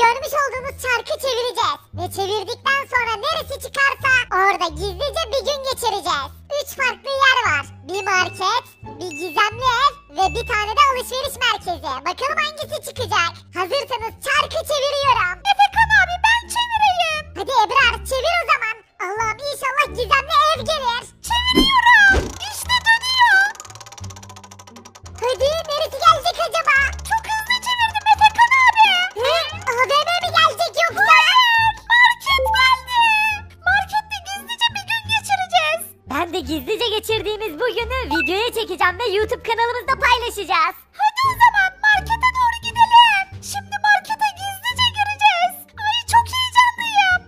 görmüş olduğunuz çarkı çevireceğiz. Ve çevirdikten sonra neresi çıkarsa orada gizlice bir gün geçireceğiz. Üç farklı yer var. Bir market, bir gizemli ev ve bir tane de alışveriş merkezi. Bakalım hangisi çıkacak. Hazırsanız çarkı çeviriyorum. Efekan abi ben çevireyim. Hadi Ebrar çevir o zaman. Allah'ım inşallah gizemli ev gelir. Çeviriyorum. İşte dönüyor. Hadi neresi ve YouTube kanalımızda paylaşacağız. Hadi o zaman markete doğru gidelim. Şimdi markete gizlice gireceğiz. Ay çok heyecanlıyım.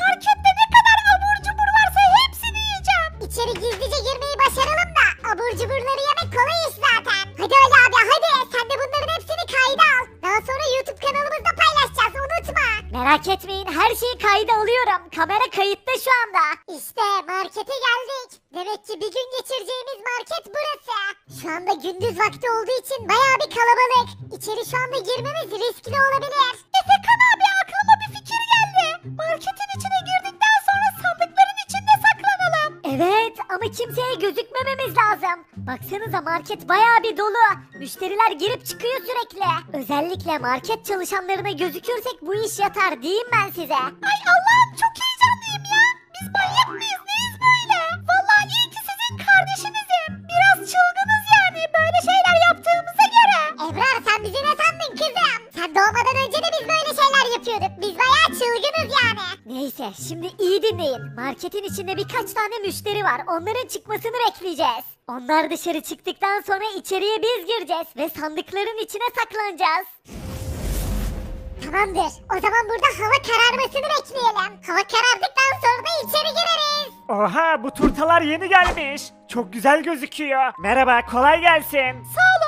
Markette ne kadar abur cubur varsa hepsini yiyeceğim. İçeri gizlice girmeyi başaralım da abur cuburları yemek kolay iş zaten. Hadi Ali abi hadi sen de bunların hepsini kayda al. Daha sonra YouTube kanalımızda paylaşacağız unutma. Merak etmeyin her şeyi kayda alıyorum. Kamera kayıtta şu anda. İşte markete geldik. Ki bir gün geçireceğimiz market burası. Şu anda gündüz vakti olduğu için bayağı bir kalabalık. İçeri şu anda girmemiz riskli olabilir. Efekan abi aklıma bir fikir geldi. Marketin içine girdikten sonra sandıkların içinde saklanalım. Evet ama kimseye gözükmememiz lazım. Baksanıza market bayağı bir dolu. Müşteriler girip çıkıyor sürekli. Özellikle market çalışanlarına gözükürsek bu iş yatar diyeyim ben size. Ay Allah'ım çok heyecanlıyım çılgınız yani. Neyse şimdi iyi dinleyin. Marketin içinde birkaç tane müşteri var. Onların çıkmasını bekleyeceğiz. Onlar dışarı çıktıktan sonra içeriye biz gireceğiz ve sandıkların içine saklanacağız. Tamamdır. O zaman burada hava kararmasını bekleyelim. Hava karardıktan sonra da içeri gireriz. Oha bu turtalar yeni gelmiş. Çok güzel gözüküyor. Merhaba kolay gelsin. Sağ geldiniz.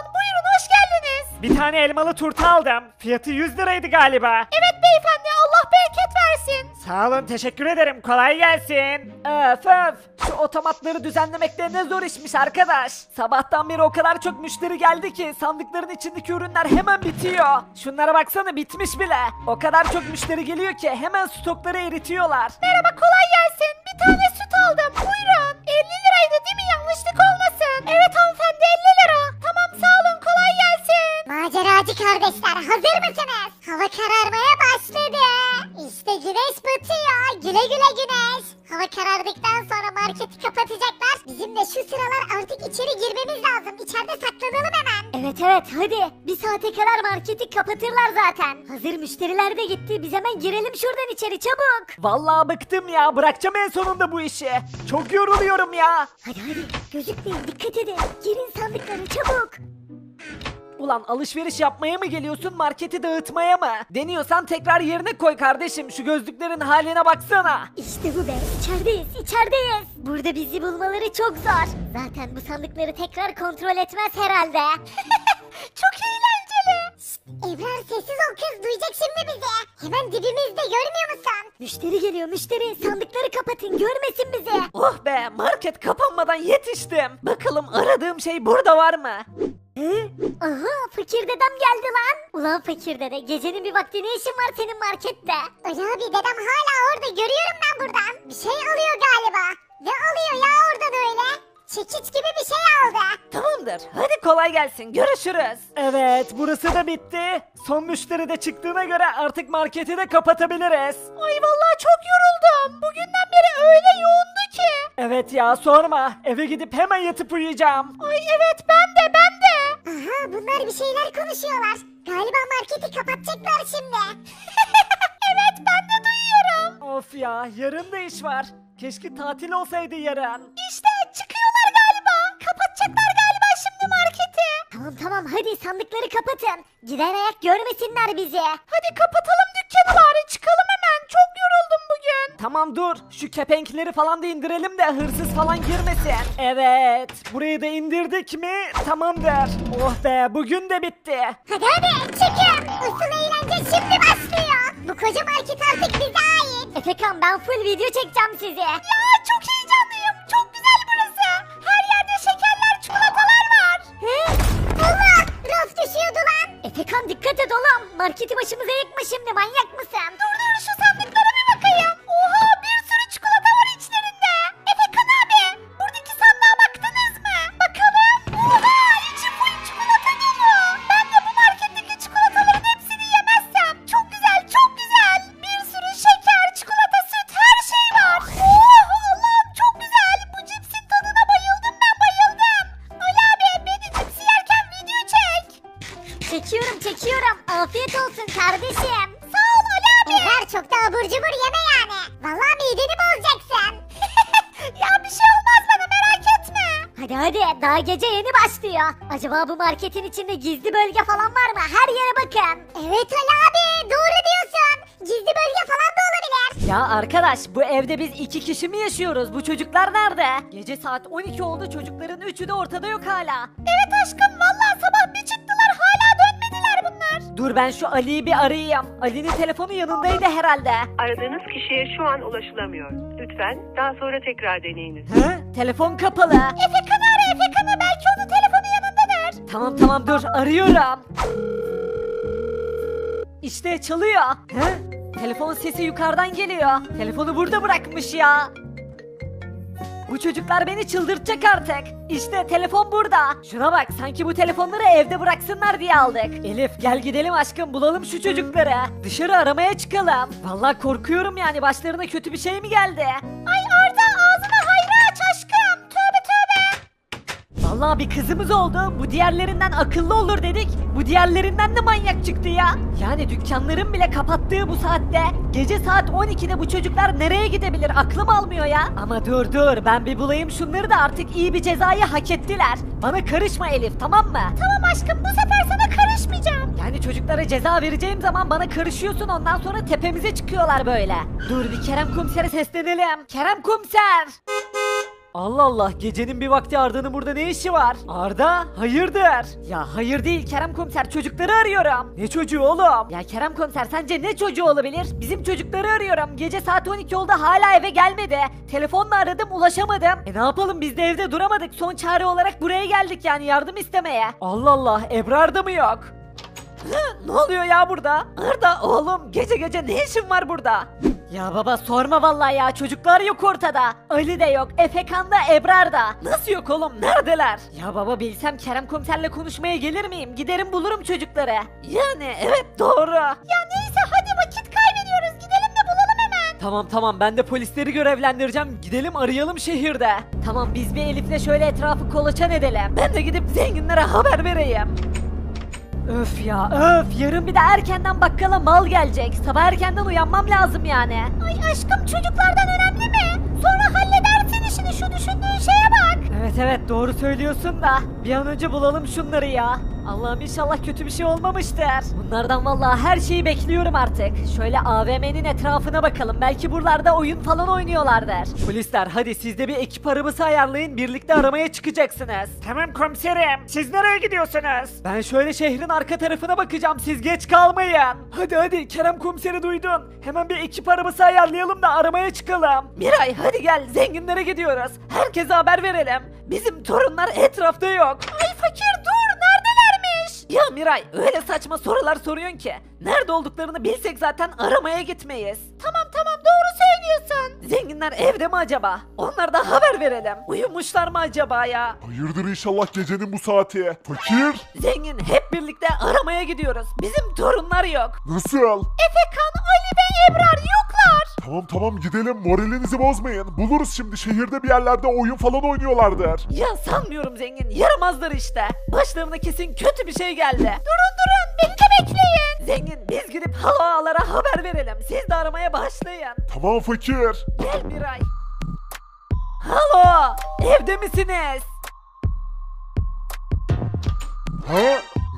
Bir tane elmalı turta aldım. Fiyatı 100 liraydı galiba. Evet beyefendi Allah bereket versin. Sağ olun teşekkür ederim kolay gelsin. Öf öf. Şu otomatları düzenlemek de ne zor işmiş arkadaş. Sabahtan beri o kadar çok müşteri geldi ki sandıkların içindeki ürünler hemen bitiyor. Şunlara baksana bitmiş bile. O kadar çok müşteri geliyor ki hemen stokları eritiyorlar. Merhaba kolay gelsin. Bir tane süt aldım. Buyurun. 50 liraydı değil mi? Yanlışlık olmasın. Evet hanımefendi 50 lira. Maceracı kardeşler hazır mısınız? Hava kararmaya başladı. İşte güneş batıyor. Güle güle güneş. Hava karardıktan sonra marketi kapatacaklar. Bizim de şu sıralar artık içeri girmemiz lazım. İçeride saklanalım hemen. Evet evet hadi. Bir saate kadar marketi kapatırlar zaten. Hazır müşteriler de gitti. Biz hemen girelim şuradan içeri çabuk. Vallahi bıktım ya bırakacağım en sonunda bu işi. Çok yoruluyorum ya. Hadi hadi gözükmeyin dikkat edin. Girin sandıkları çabuk. Ulan alışveriş yapmaya mı geliyorsun marketi dağıtmaya mı? Deniyorsan tekrar yerine koy kardeşim şu gözlüklerin haline baksana. İşte bu be içerideyiz içerideyiz. Burada bizi bulmaları çok zor. Zaten bu sandıkları tekrar kontrol etmez herhalde. Çok eğlenceli. Şşt, Ebrar sessiz ol kız duyacak şimdi bizi. Hemen dibimizde görmüyor musun? müşteri geliyor müşteri sandıkları kapatın görmesin bizi. Oh be market kapanmadan yetiştim. Bakalım aradığım şey burada var mı? Aha fakir dedem geldi lan. Ulan fakir dede gecenin bir vakti ne işin var senin markette? Ali abi dedem hala orada görüyorum ben buradan. Bir şey alıyor galiba. Ne alıyor ya oradan öyle? Çekiç gibi bir şey aldı. Tamamdır hadi kolay gelsin görüşürüz. Evet burası da bitti. Son müşteri de çıktığına göre artık marketi de kapatabiliriz. Ay vallahi çok yoruldum. Bugünden beri öyle yoğundu ki. Evet ya sorma eve gidip hemen yatıp uyuyacağım. Ay evet ben de ben de. Aha bunlar bir şeyler konuşuyorlar. Galiba marketi kapatacaklar şimdi. evet ben de duyuyorum. Of ya yarın da iş var. Keşke tatil olsaydı yarın. İşte çıkıyorlar galiba. Kapatacaklar galiba şimdi marketi. Tamam tamam hadi sandıkları kapatın. Giden ayak görmesinler bizi. Hadi kapatalım dükkanı bari çıkalım Tamam dur şu kepenkleri falan da indirelim de hırsız falan girmesin. Evet burayı da indirdik mi tamamdır. Oh be bugün de bitti. Hadi hadi çıkın. Asıl eğlence şimdi başlıyor. Bu koca market artık bize ait. Efekan ben full video çekeceğim sizi. Ya çok heyecanlıyım. Çok güzel burası. Her yerde şekerler, çikolatalar var. Hı? Allah! Raf düşüyordu lan. Efekan dikkat et oğlum. marketi başımıza yıkma şimdi manyak mısın? Dur dur şu sandıklara gece yeni başlıyor. Acaba bu marketin içinde gizli bölge falan var mı? Her yere bakın. evet Ali abi doğru diyorsun. Gizli bölge falan da olabilir. Ya arkadaş bu evde biz iki kişi mi yaşıyoruz? Bu çocuklar nerede? Gece saat 12 oldu çocukların üçü de ortada yok hala. Evet aşkım vallahi sabah bir çıktılar hala dönmediler bunlar. Dur ben şu Ali'yi bir arayayım. Ali'nin telefonu yanındaydı herhalde. Aradığınız kişiye şu an ulaşılamıyor. Lütfen daha sonra tekrar deneyiniz. He? Telefon kapalı. Efekan'ı ara Efekan'ı belki onun telefonu yanındadır. Tamam tamam dur arıyorum. İşte çalıyor. He? Telefon sesi yukarıdan geliyor. Telefonu burada bırakmış ya. Bu çocuklar beni çıldırtacak artık. İşte telefon burada. Şuna bak sanki bu telefonları evde bıraksınlar diye aldık. Elif gel gidelim aşkım bulalım şu çocukları. Dışarı aramaya çıkalım. Vallahi korkuyorum yani başlarına kötü bir şey mi geldi? Ay Vallahi bir kızımız oldu. Bu diğerlerinden akıllı olur dedik. Bu diğerlerinden de manyak çıktı ya. Yani dükkanların bile kapattığı bu saatte gece saat 12'de bu çocuklar nereye gidebilir aklım almıyor ya. Ama dur dur ben bir bulayım şunları da artık iyi bir cezayı hak ettiler. Bana karışma Elif tamam mı? Tamam aşkım bu sefer sana karışmayacağım. Yani çocuklara ceza vereceğim zaman bana karışıyorsun ondan sonra tepemize çıkıyorlar böyle. Dur bir Kerem komisere seslenelim. Kerem komiser! Allah Allah gecenin bir vakti Arda'nın burada ne işi var? Arda hayırdır? Ya hayır değil Kerem komiser çocukları arıyorum. Ne çocuğu oğlum? Ya Kerem komiser sence ne çocuğu olabilir? Bizim çocukları arıyorum. Gece saat 12 oldu hala eve gelmedi. Telefonla aradım ulaşamadım. E ne yapalım biz de evde duramadık. Son çare olarak buraya geldik yani yardım istemeye. Allah Allah Ebrar da mı yok? Hı, ne oluyor ya burada? Arda oğlum gece gece ne işin var burada? Ya baba sorma vallahi ya çocuklar yok ortada. Ali de yok, Efekan da Ebrar da. Nasıl yok oğlum neredeler? Ya baba bilsem Kerem komiserle konuşmaya gelir miyim? Giderim bulurum çocukları. Yani evet doğru. Ya neyse hadi vakit kaybediyoruz gidelim de bulalım hemen. Tamam tamam ben de polisleri görevlendireceğim. Gidelim arayalım şehirde. Tamam biz bir Elif'le şöyle etrafı kolaçan edelim. Ben de gidip zenginlere haber vereyim. Öf ya öf yarın bir de erkenden bakkala mal gelecek. Sabah erkenden uyanmam lazım yani. Ay aşkım çocuklardan önemli mi? Sonra halledersin işini şu düşündüğün şeye bak. Evet evet doğru söylüyorsun da bir an önce bulalım şunları ya. Allah'ım inşallah kötü bir şey olmamıştır. Bunlardan vallahi her şeyi bekliyorum artık. Şöyle AVM'nin etrafına bakalım. Belki buralarda oyun falan oynuyorlardır. Polisler hadi siz de bir ekip arabası ayarlayın. Birlikte aramaya çıkacaksınız. Tamam komiserim. Siz nereye gidiyorsunuz? Ben şöyle şehrin arka tarafına bakacağım. Siz geç kalmayın. Hadi hadi Kerem komiseri duydun. Hemen bir ekip arabası ayarlayalım da aramaya çıkalım. Miray hadi gel zenginlere gidiyoruz. Herkese haber verelim. Bizim torunlar etrafta yok. Ay fakir dur neredelermiş? Ya Miray öyle saçma sorular soruyorsun ki. Nerede olduklarını bilsek zaten aramaya gitmeyiz. Tamam tamam doğru söylüyorsun. Zenginler evde mi acaba? Onlara da haber verelim. Uyumuşlar mı acaba ya? Hayırdır inşallah gecenin bu saati. Fakir? Zengin hep birlikte aramaya gidiyoruz. Bizim torunlar yok. Nasıl? Efekan, Ali ve Ebrar yoklar. Tamam tamam gidelim moralinizi bozmayın. Buluruz şimdi şehirde bir yerlerde oyun falan oynuyorlardır. Ya sanmıyorum zengin. Yaramazlar işte. Başlarına kesin kötü bir şey geldi. Durun durun beni de bekleyin. Zengin biz gidip halo ağalara haber verelim. Siz de aramaya başlayın. Tamam fakir. Gel Miray. Halo evde misiniz?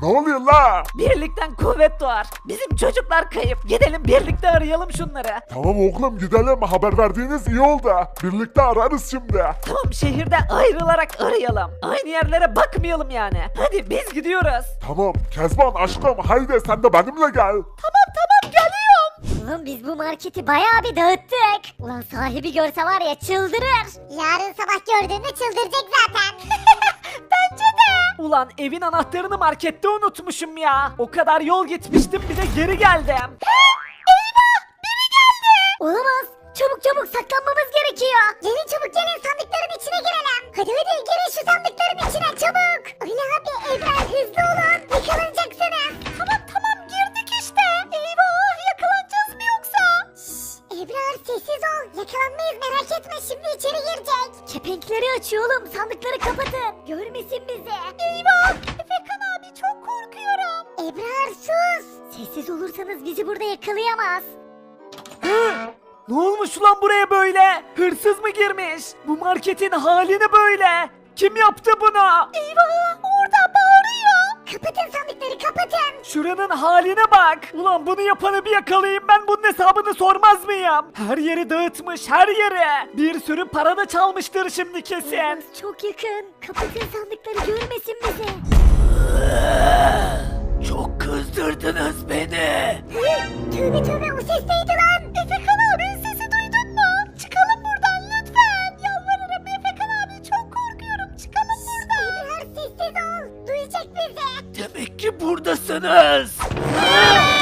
Ne oluyor la? Birlikten kuvvet doğar. Bizim çocuklar kayıp. Gidelim birlikte arayalım şunları. Tamam oğlum gidelim haber verdiğiniz iyi oldu. Birlikte ararız şimdi. Tamam şehirde ayrılarak arayalım. Aynı yerlere bakmayalım yani. Hadi biz gidiyoruz. Tamam Kezban aşkım haydi sen de benimle gel. Tamam tamam geliyorum. Oğlum biz bu marketi bayağı bir dağıttık. Ulan sahibi görse var ya çıldırır. Yarın sabah gördüğünde çıldıracak zaten. Ulan evin anahtarını markette unutmuşum ya. O kadar yol gitmiştim bir de geri geldim. Olamaz. Çabuk çabuk saklanmamız gerekiyor. Gelin çabuk gelin sandıkların içine girelim. Hadi hadi girin şu sandıkların içine çabuk. Ali abi Ebrar hızlı olun. Yakalanacaksınız. Ebrar sessiz ol. Yakalanmayız merak etme şimdi içeri girecek. Kepenkleri aç oğlum. Sandıkları kapatın. Görmesin bizi. Eyvah Efekan abi çok korkuyorum. Ebrar sus. Sessiz olursanız bizi burada yakalayamaz. Ne olmuş ulan buraya böyle? Hırsız mı girmiş? Bu marketin halini böyle. Kim yaptı bunu? Eyvah. Kapatın sandıkları kapatın. Şuranın haline bak. Ulan bunu yapanı bir yakalayayım ben bunun hesabını sormaz mıyım? Her yeri dağıtmış her yere. Bir sürü para da çalmıştır şimdi kesin. Çok yakın. Kapatın sandıkları görmesin bizi. Çok kızdırdınız beni. Tövbe tövbe o ses neydi lan? Efekan Demek ki buradasınız. Eee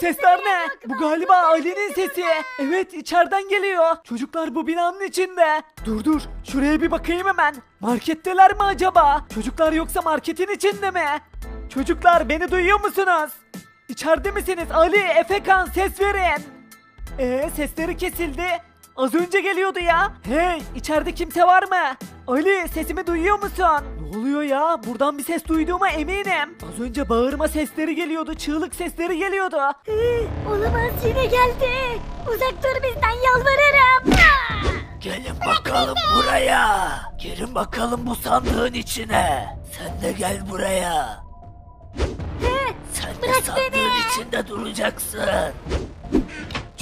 sesler ne? Bu galiba Ali'nin sesi. Evet içeriden geliyor. Çocuklar bu binanın içinde. Dur dur şuraya bir bakayım hemen. Marketteler mi acaba? Çocuklar yoksa marketin içinde mi? Çocuklar beni duyuyor musunuz? İçeride misiniz? Ali, Efekan ses verin. Ee sesleri kesildi. Az önce geliyordu ya. Hey içeride kimse var mı? Ali sesimi duyuyor musun? Ne oluyor ya? Buradan bir ses duyduğuma eminim. Az önce bağırma sesleri geliyordu. Çığlık sesleri geliyordu. Hı, Olamaz yine geldi. Uzak dur bizden yalvarırım. Gelin bakalım buraya. Girin bakalım bu sandığın içine. Sen de gel buraya. Sen de bırak sandığın beni. içinde duracaksın.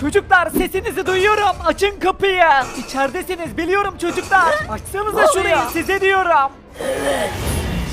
Çocuklar sesinizi duyuyorum. Açın kapıyı. İçeridesiniz biliyorum çocuklar. Açsanıza şurayı size diyorum. Evet.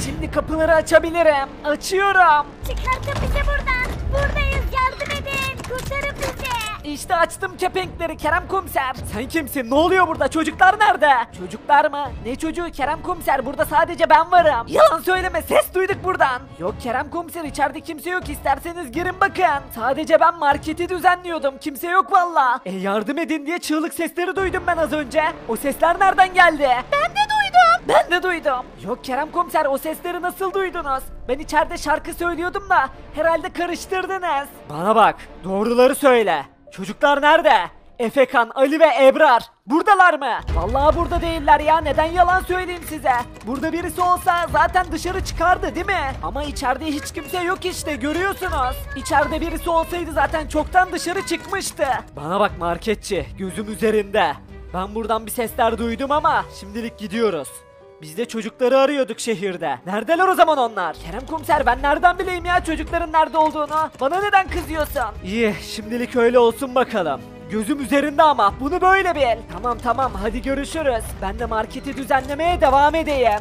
Şimdi kapıları açabilirim. Açıyorum. Çıkartın bizi buradan. Buradayız yardım edin. Kurtarın bizi. İşte açtım kepenkleri Kerem Komiser. Sen kimsin? Ne oluyor burada? Çocuklar nerede? Çocuklar mı? Ne çocuğu Kerem Komiser? Burada sadece ben varım. Yalan söyleme. Ses duyduk buradan. Yok Kerem Komiser içeride kimse yok. İsterseniz girin bakın. Sadece ben marketi düzenliyordum. Kimse yok valla. E yardım edin diye çığlık sesleri duydum ben az önce. O sesler nereden geldi? Ben de duydum. Ben de duydum. Yok Kerem Komiser o sesleri nasıl duydunuz? Ben içeride şarkı söylüyordum da herhalde karıştırdınız. Bana bak. Doğruları söyle. Çocuklar nerede? Efekan, Ali ve Ebrar. Buradalar mı? Vallahi burada değiller ya. Neden yalan söyleyeyim size? Burada birisi olsa zaten dışarı çıkardı değil mi? Ama içeride hiç kimse yok işte görüyorsunuz. İçeride birisi olsaydı zaten çoktan dışarı çıkmıştı. Bana bak marketçi. Gözüm üzerinde. Ben buradan bir sesler duydum ama şimdilik gidiyoruz. Biz de çocukları arıyorduk şehirde. Neredeler o zaman onlar? Kerem komiser ben nereden bileyim ya çocukların nerede olduğunu? Bana neden kızıyorsun? İyi şimdilik öyle olsun bakalım. Gözüm üzerinde ama bunu böyle bil. Tamam tamam hadi görüşürüz. Ben de marketi düzenlemeye devam edeyim.